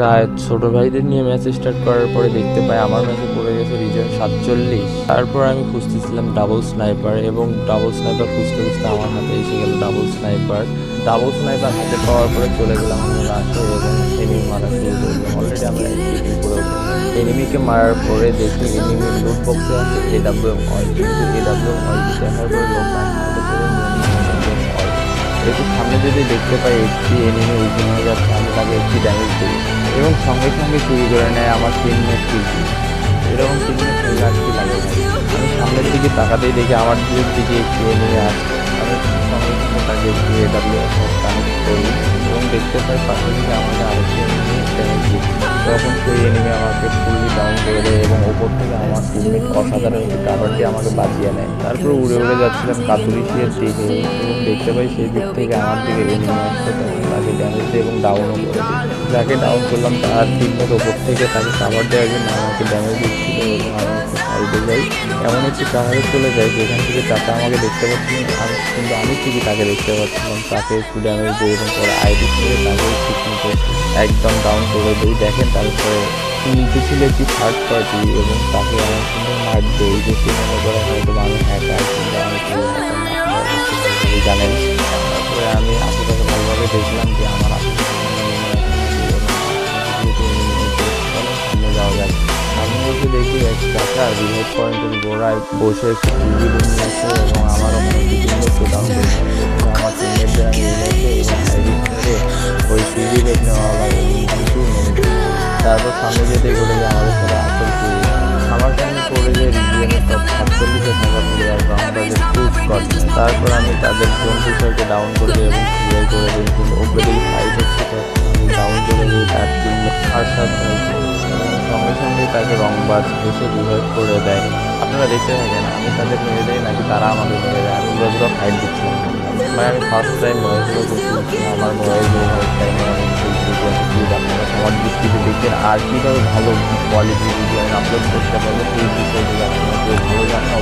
প্রায় ছোট ভাইদের নিয়ে ম্যাচ স্টার্ট করার পরে দেখতে পাই আমার ম্যাচে পড়ে গেছে রিজন সাতচল্লিশ। তারপর আমি খুঁজতেছিলাম ডাবল স্নাইপার এবং ডাবল স্নাইপার খুঁজতে খুঁজতে আমার হাতে এসে গেল ডাবল স্নাইপার ডাবল স্নাইপার হাতে পাওয়ার পরে চলে গেলাম রাশে এবং এনিমি মারা শুরু করলাম অলরেডি আমরা এনিমিকে মারার পরে দেখি এনিমির লুট বক্সে আছে এডাব্লিউ এম অয়েল কিন্তু অয়েল দেখার পরে লোক সামনে যদি দেখতে পাই একটি এনিমি উঠে নিয়ে যাচ্ছে, আমি তাকে একটি ড্যামেজ দিই এবং সঙ্গে সঙ্গে চুরি করে নেয় আমার টিমমেট টিভি এরকম টিমমেট হলে আর লাগে। আমি সামনের দিকে তাকাতেই দেখি আমার দিকের দিকে একটি এনিমি আসছে আমি সঙ্গে সঙ্গে তাকে একটি এডাব্লিউ কানেক্ট করি এবং দেখতে পাই পাশে দিকে আমাকে আরেকটি এনিমি ড্যামেজ দিই তখন সেই এনিমি আমাকে ফুললি ডাউন করে দেয় এবং ওপর থেকে আমার টিমমেট অসাধারণ একটি কাভার আমাকে বাঁচিয়ে নেয়। তারপর উড়ে উড়ে যাচ্ছিলাম কাতুরিশিয়ার দিকে এবং দেখতে পাই সেই দিক থেকে আমার দিকে এনিমি তাকে ড্যামেজ দিয়ে এবং ডাউনও করে যাকে ডাউন করলাম, তার টিমমেট ওপর থেকে তাকে কাভার দেওয়ার জন্য আমাকে ড্যামেজ দিচ্ছিল এবং আমি একটু সাইডে যাই। এমন একটি কাভারে চলে যাই, যেখান থেকে তাকে আমাকে দেখতে পাচ্ছিলাম আমি কিন্তু আমি ঠিকই তাকে দেখতে পাচ্ছিলাম। তাকে একটু ড্যামেজ দিই এবং পরে আইডি ছেড়ে তাকে ঠিক মতো একদম ডাউন করে দিই। দেখেন তারপরে নিচে ছিল একটি থার্ড পার্টি এবং তাকে আমি কিন্তু দিই যে সে মনে করে হয়তো আমি হ্যাকার কিংবা আমি জানেন। তারপরে আমি আশেপাশে ভালোভাবে দেখলাম যে আমার যাওয়া চাচা রিমোট পয়েন্টের গোড়ায় বসে একটু এবং আমার ওখানে একটি তারপর সামনে যেতে ঘটে যায় আমাদের সাথে আসল চুরি আমার সামনে পড়ে যায় রিজিয়নের টপ সাতচল্লিশে থাকা প্লেয়ার আমাদের চুজ করে তারপর আমি তাদের জোন ফিচারকে ডাউন করে দিই এবং ক্লিয়ার করে দিই কিন্তু ওপরে ফাইট হচ্ছে আমি ডাউন করে দিই তার টিমে আর সঙ্গে সঙ্গে তাকে রংবাজ এসে রিভাইভ করে দেয়। আপনারা দেখতে থাকেন, আমি তাদের মেরে দেয় নাকি তারা আমাকে মেরে দেয়? আমি পুরো ফাইট দিচ্ছিলাম ভাই আমি ফার্স্ট টাইম মহেশগুলো করছি আমার মহেশ ফার্স্ট টাইম আমি প্লিজ আর কীভাবে ভালো কোয়ালিটি ভিডিও আপলোড করতে পারব সেই কেউ ভালো জানেন